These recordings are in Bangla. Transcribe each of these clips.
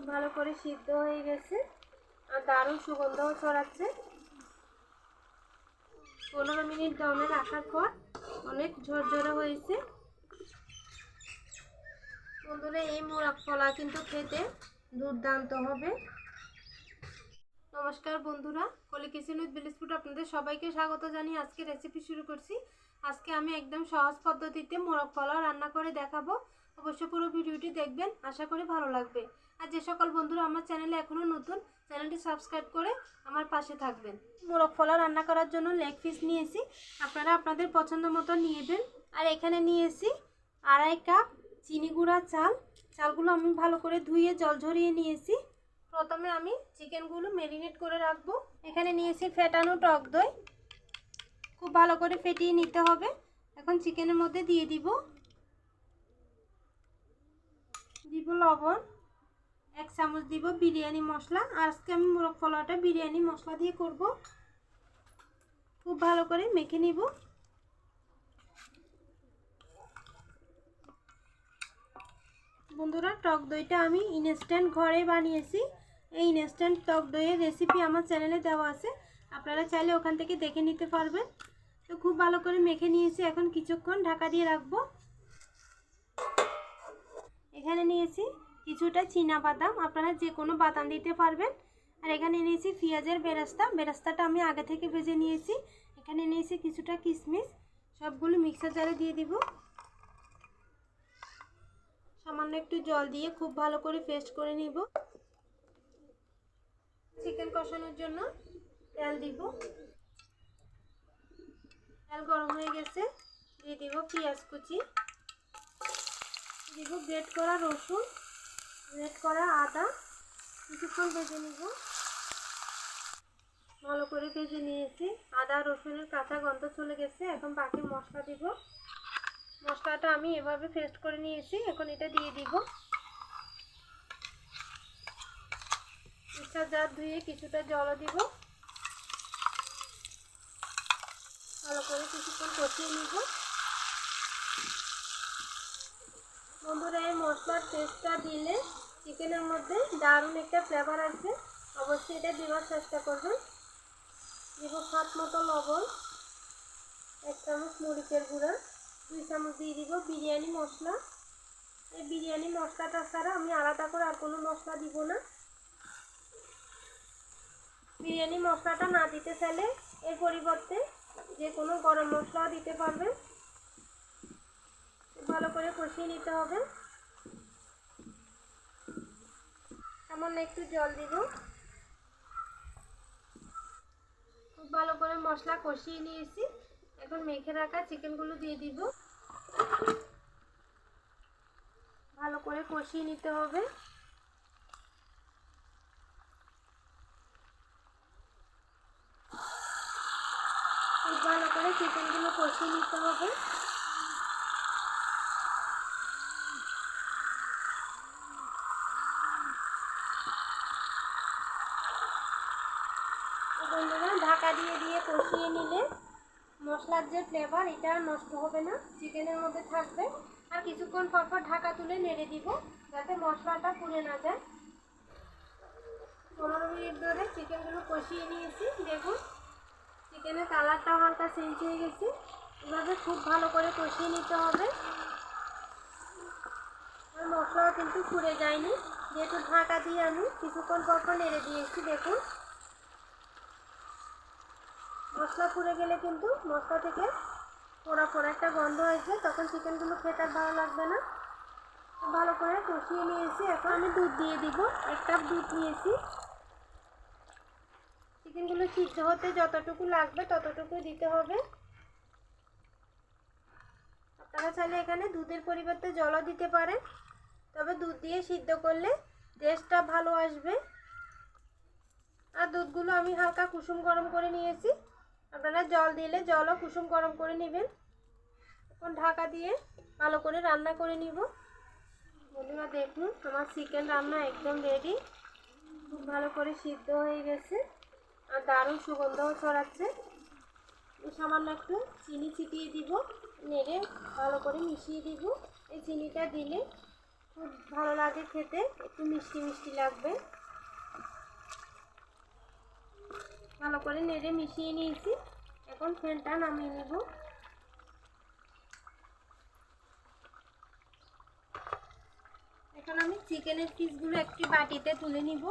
খুব ভালো করে সিদ্ধ হয়ে গেছে আর দারুণ সুগন্ধও ছড়াচ্ছে। পনেরো মিনিট দমে রাখার পর অনেক ঝরঝরে হয়েছে। বন্ধুরা, এই মোরগ ফলা কিন্তু খেতে দুর্দান্ত হবে। নমস্কার বন্ধুরা, কলি কিচেন উইথ বিলিসপুট আপনাদের সবাইকে স্বাগত জানিয়ে আজকে রেসিপি শুরু করছি। আজকে আমি একদম সহজ পদ্ধতিতে মোরগ পোলাও রান্না করে দেখাবো। অবশ্যই পুরো ভিডিওটি দেখবেন, আশা করি ভালো লাগবে। আর যে সকল বন্ধুরা আমার চ্যানেলে এখনও নতুন, চ্যানেলটি সাবস্ক্রাইব করে আমার পাশে থাকবেন। মোরগ পোলাও রান্না করার জন্য লেগ পিস নিয়েছি আপনারা আপনাদের পছন্দ মতো নিয়েবেন আর এখানে নিয়েছি আড়াই কাপ চিনি গুঁড়া চাল। চালগুলো আমি ভালো করে ধুয়ে জল ঝরিয়ে নিয়েছি প্রথমে আমি চিকেনগুলো ম্যারিনেট করে রাখব। এখানে নিয়েছি ফেটানো টক দই। খুব ভালো করে ফেটিয়ে নিতে হবে। এখন চিকেনের মধ্যে দিয়ে দিব। দিব লবণ। এক চামচ দিব বিরিয়ানি মশলা। আর আজকে আমি মোরগ পোলাওটা বিরিয়ানি মশলা দিয়ে করব। খুব ভালো করে মেখে নিব। বন্ধুরা, টক দইটা আমি ইনস্ট্যান্ট ঘরে বানিয়েছি। এই ইনস্ট্যান্ট টক দইয়ের রেসিপি আমার চ্যানেলে দেওয়া আছে। আপনারা চাইলে ওখান থেকে দেখে নিতে পারবেন। তো খুব ভালো করে মেখে নিয়েছি। এখন কিছুক্ষণ ঢাকা দিয়ে রাখব। এখানে নিয়েছি কিছুটা চীনা বাদাম, আপনারা যে কোনো বাদাম দিতে পারবেন। আর এখানে নিয়েছি পেঁয়াজের বেরাস্তা। বেরাস্তাটা আমি আগে থেকে ভেজে নিয়েছি। এখানে নিয়েছি কিছুটা কিশমিশ সবগুলো মিক্সার জারে দিয়ে দিব। সামান্য একটু জল দিয়ে খুব ভালো করে পেস্ট করে নিব। চিকেন কষানোর জন্য তেল দিব। তেল গরম হয়ে গেছে। দিয়ে দিব পেঁয়াজ কুচি। দিব গ্রেট করা রসুন। গ্রেট করা আদা, কিছুক্ষণ ভেজে নিব। ভালো করে ভেজে নিয়েছি। আদা, রসুনের কাঁচা গন্ধ চলে গেছে। এখন বাকি মশলা দিব। মশলাটা আমি এভাবে পেস্ট করে নিয়েছি। এখন এটা দিয়ে দিব। মিক্সার জার ধুয়ে কিছুটা জলও দিব। ভালো করে কিছুক্ষণ কষিয়ে নিব। বন্ধুরা, এই মশলার টেস্টটা দিলে চিকেনের মধ্যে দারুণ একটা ফ্লেভার আসবে অবশ্যই এটা দেওয়ার চেষ্টা করবেন। দিব সাত মতো লবণ, এক চামচ মরিচের গুঁড়া, দুই চামচ দিয়ে দিব বিরিয়ানি মশলা। এই বিরিয়ানি মশলাটা ছাড়া আমি আলাদা করে আর কোনো মশলা দিব না। বিরিয়ানি মশলাটা না দিতে চাইলে এর পরিবর্তে যে কোনো গরম মশলাও দিতে পারবেন। ভালো করে কষিয়ে নিতে হবে। সামান্য একটু জল দিব। খুব ভালো করে মশলা কষিয়ে নিয়েছি। এখন মেখে রাখা চিকেনগুলো দিয়ে দিব। ভালো করে কষিয়ে নিতে হবে। ভালো করে চিকেনগুলো কষিয়ে নিতে হবে। ঢাকা দিয়ে কষিয়ে নিলে মশলার যে ফ্লেভার এটা আর নষ্ট হবে না। চিকেনের মধ্যে থাকবে। আর কিছুক্ষণ পর পর ঢাকা তুলে নেড়ে দিব, যাতে মশলাটা পুড়ে না যায়। পনেরো মিনিট ধরে চিকেনগুলো কষিয়ে নিয়েছি। দেখুন চিকেনের কালারটাও হালকা চেঞ্জ হয়ে গেছে। এভাবে খুব ভালো করে কষিয়ে নিতে হবে। আর মশলাও কিন্তু পুড়ে যায়নি। যেহেতু ঢাকা দিয়ে আমি কিছুক্ষণ পর পর নেড়ে দিয়েছি, দেখুন। মশলা পুড়ে গেলে কিন্তু মশলা থেকে পোড়া পোড়া একটা গন্ধ হয়েছে তখন চিকেনগুলো খেতে ভালো লাগবে না। ভালো করে কষিয়ে নিয়েছি এখন। আমি দুধ দিয়ে দিব, এক কাপ দুধ নিয়েছি। চিকেনগুলো সিদ্ধ হতে যতটুকু লাগবে ততটুকু দিতে হবে। আপনারা চাইলে এখানে দুধের পরিবর্তে জলও দিতে পারেন, তবে দুধ দিয়ে সিদ্ধ করলে টেস্টটা ভালো আসবে। আর দুধগুলো আমি হালকা কুসুম গরম করে নিয়েছি। আপনারা জল দিলে জলও কুসুম গরম করে নেবেন। এখন ঢাকা দিয়ে ভালো করে রান্না করে নিব। বন্ধুরা দেখুন, আমার চিকেন রান্না একদম রেডি খুব ভালো করে সিদ্ধ হয়ে গেছে আর দারুণ সুগন্ধও ছড়াচ্ছে। সামান্য একটু চিনি ছিটিয়ে দিব, নেড়ে ভালো করে মিশিয়ে দিব। এই চিনিটা দিলে খুব ভালো লাগে খেতে, একটু মিষ্টি মিষ্টি লাগবে। ভালো করে নেড়ে মিশিয়ে নিয়েছি। এখন ফ্যানটা নামিয়ে নেব। এখন আমি চিকেনের পিসগুলো একটি বাটিতে তুলে নিব।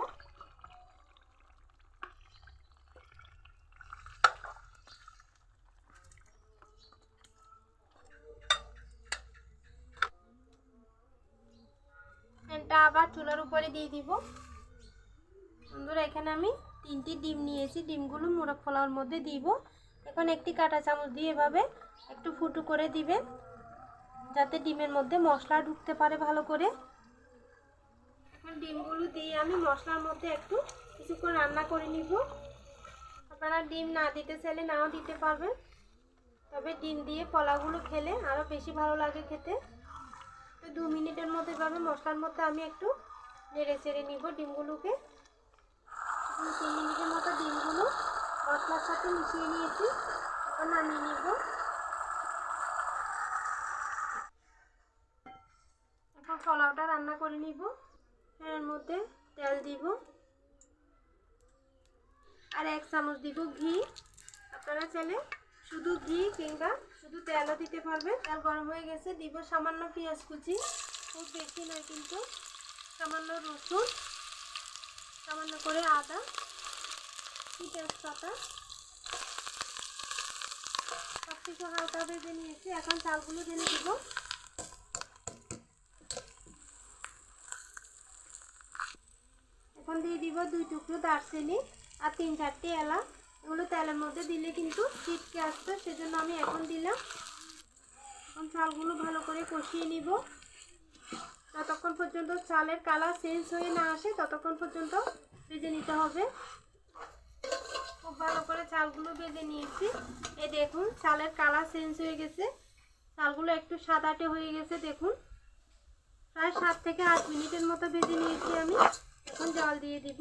ফ্যানটা আবার চুলার উপরে দিয়ে দিব। সুন্দর এখানে আমি তিনটি ডিম নিয়েছি, ডিমগুলো মোরগ পোলাওর মধ্যে দিব। এখন একটি কাঁটা চামচ দিয়ে এভাবে একটু ফুটু করে দিবেন যাতে ডিমের মধ্যে মশলা ঢুকতে পারে ভালো করে। এখন ডিমগুলো দিয়ে আমি মশলার মধ্যে একটু কিছুক্ষণ রান্না করে নিব। আপনারা ডিম না দিতে চাইলে নাও দিতে পারবেন, তবে ডিম দিয়ে পোলাওগুলো খেলে আরও বেশি ভালো লাগে খেতে। তো দু মিনিটের মধ্যে এভাবে মশলার মধ্যে আমি একটু নেড়ে চেড়ে নিব ডিমগুলোকে। এখন তিন মিনিটের মতো ডিমগুলো মশলার সাথে মিশিয়ে নিয়েছি এখন নামিয়ে নিব। এখন পোলাওটা রান্না করে নিব এর মধ্যে তেল দিব। আর এক চামচ দিব ঘি। আপনারা চাইলে শুধু ঘি কিংবা শুধু তেলও দিতে পারবেন। তেল গরম হয়ে গেছে। দিব সামান্য পেঁয়াজ কুচি। খুব বেশি নয় কিন্তু সামান্য রসুন। সামান্য করে আদা, তেজপাতা সব কিছু হালকা ভেজে নিয়েছি। এখন চালগুলো ঢেলে দিব। এখন দিয়ে দিব দুই টুকরো দারচিনি আর তিন চারটি এলাচ। এগুলো তেলের মধ্যে দিলে কিন্তু ছিটকে আসতো সেজন্য আমি এখন দিলাম। এখন চালগুলো ভালো করে কষিয়ে নিব। ততক্ষণ পর্যন্ত চালের কালার চেঞ্জ হয়ে না আসে, ততক্ষণ পর্যন্ত ভেজে নিতে হবে। খুব ভালো করে চালগুলো ভেজে নিয়েছি। এ দেখুন, চালের কালার চেঞ্জ হয়ে গেছে। চালগুলো একটু সাদাটে হয়ে গেছে, দেখুন। প্রায় সাত থেকে আট মিনিটের মতো ভেজে নিয়েছি আমি। এখন জল দিয়ে দিব।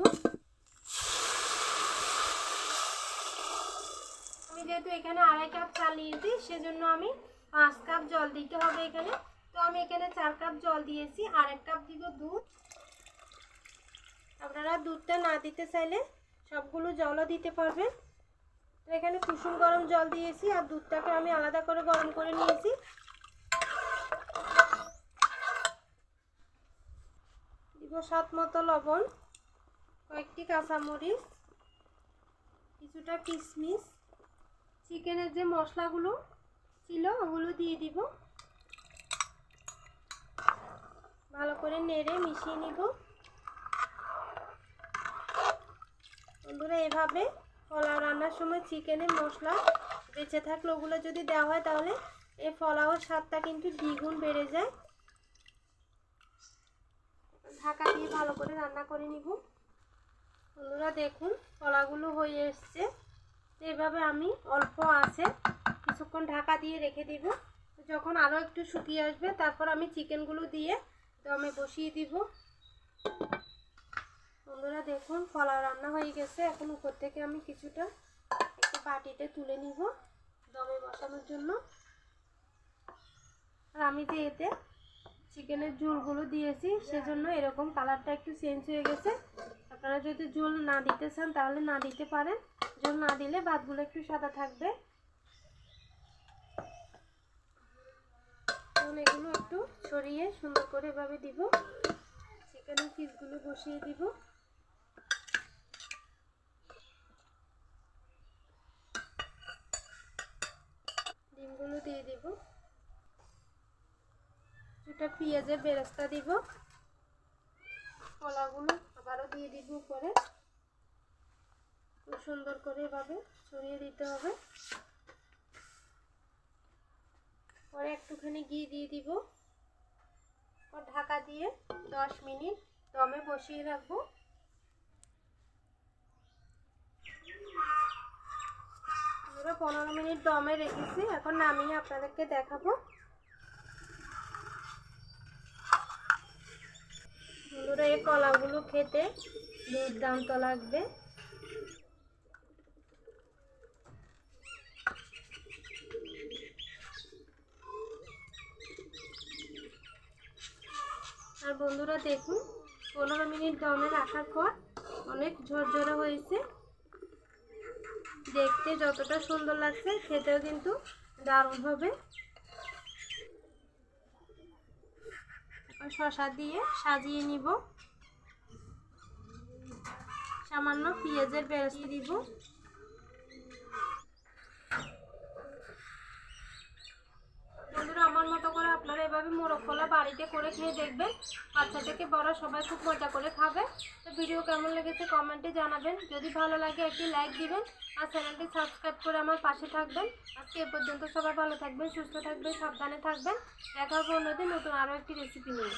আমি যেহেতু এখানে আড়াই কাপ চাল নিয়েছি, সেজন্য আমি পাঁচ কাপ জল দিতে হবে এখানে। তো আমি এখানে চার কাপ জল দিয়েছি, আর এক কাপ দিব দুধ। আপনারা দুধটা না দিতে চাইলে সবগুলো জলও দিতে পারবেন। তো এখানে কুসুম গরম জল দিয়েছি, আর দুধটাকে আমি আলাদা করে গরম করে নিয়েছি। দিব স্বাদ মতো লবণ, কয়েকটি কাঁচামরিচ, কিছুটা কিশমিশ। চিকেনের যে মশলাগুলো ছিল, ওগুলো দিয়ে দিব। ভালো করে নেড়ে মিশিয়ে নিব। বন্ধুরা, এভাবে পোলাও রান্নার সময় চিকেনের মশলা বেঁচে থাকলে ওগুলো যদি দেওয়া হয় তাহলে এই পোলাওর স্বাদটা কিন্তু দ্বিগুণ বেড়ে যায়। ঢাকা দিয়ে ভালো করে রান্না করে নিব। বন্ধুরা, দেখুন কলাগুলো হয়ে এসছে। এভাবে আমি অল্প আছে কিছুক্ষণ ঢাকা দিয়ে রেখে দিব। যখন আরও একটু শুকিয়ে আসবে, তারপর আমি চিকেনগুলো দিয়ে দমে বসিয়ে দিব। বন্ধুরা দেখুন কলা রান্না হয়ে গেছে। এখন উপর থেকে আমি কিছুটা একটু বাটিতে তুলে নিব দমে বসানোর জন্য। আর আমি যে এতে চিকেনের ঝোলগুলো দিয়েছি, সেজন্য এরকম কালারটা একটু চেঞ্জ হয়ে গেছে। আপনারা যদি ঝোল না দিতে চান, তাহলে না দিতে পারেন। ঝোল না দিলে ভাতগুলো একটু সাদা থাকবে। এখন এগুলো একটু ছড়িয়ে সুন্দর করে এভাবে দিব। চিকেনের পিসগুলো বসিয়ে দিব। ডিমগুলো দিয়ে দিব। দুটা পেঁয়াজের বেরেস্তা দিব। কলাগুলো আবারও দিয়ে দিব উপরে। খুব সুন্দর করে এভাবে ছড়িয়ে দিতে হবে। পরে একটুখানি ঘি দিয়ে দিব। ঢাকা দিয়ে দশ মিনিট দমে বসিয়ে রাখব। আমরা পনেরো মিনিট দমে রেখেছি। এখন নামিয়ে আপনাদেরকে দেখাবো। বন্ধুরা, এই কলাগুলো খেতে দুর্দান্ত লাগবে আর বন্ধুরা দেখুন, পনেরো মিনিট দমে রাখার পর অনেক ঝরঝরে হয়েছে। দেখতে যতটা সুন্দর লাগছে, খেতেও কিন্তু দারুণ হবে। শশা দিয়ে সাজিয়ে নিব। সামান্য পেঁয়াজের বেরেস্তা দিব বন্ধুরা আমার মতো করে আপনারা এভাবে মোরগ বাড়িতে করে খেয়ে দেখবেন। বাচ্চা থেকে বড় সবাই খুব মজা করে খাবে। তো ভিডিও কেমন লেগেছে কমেন্টে জানাবেন। যদি ভালো লাগে একটি লাইক দিবেন আর চ্যানেলটি সাবস্ক্রাইব করে আমার পাশে থাকবেন। আজকে এ পর্যন্ত সবাই ভালো থাকবেন, সুস্থ থাকবেন, সাবধানে থাকবেন। দেখা হবে অন্যদিন নতুন আরও একটি রেসিপি নিয়ে।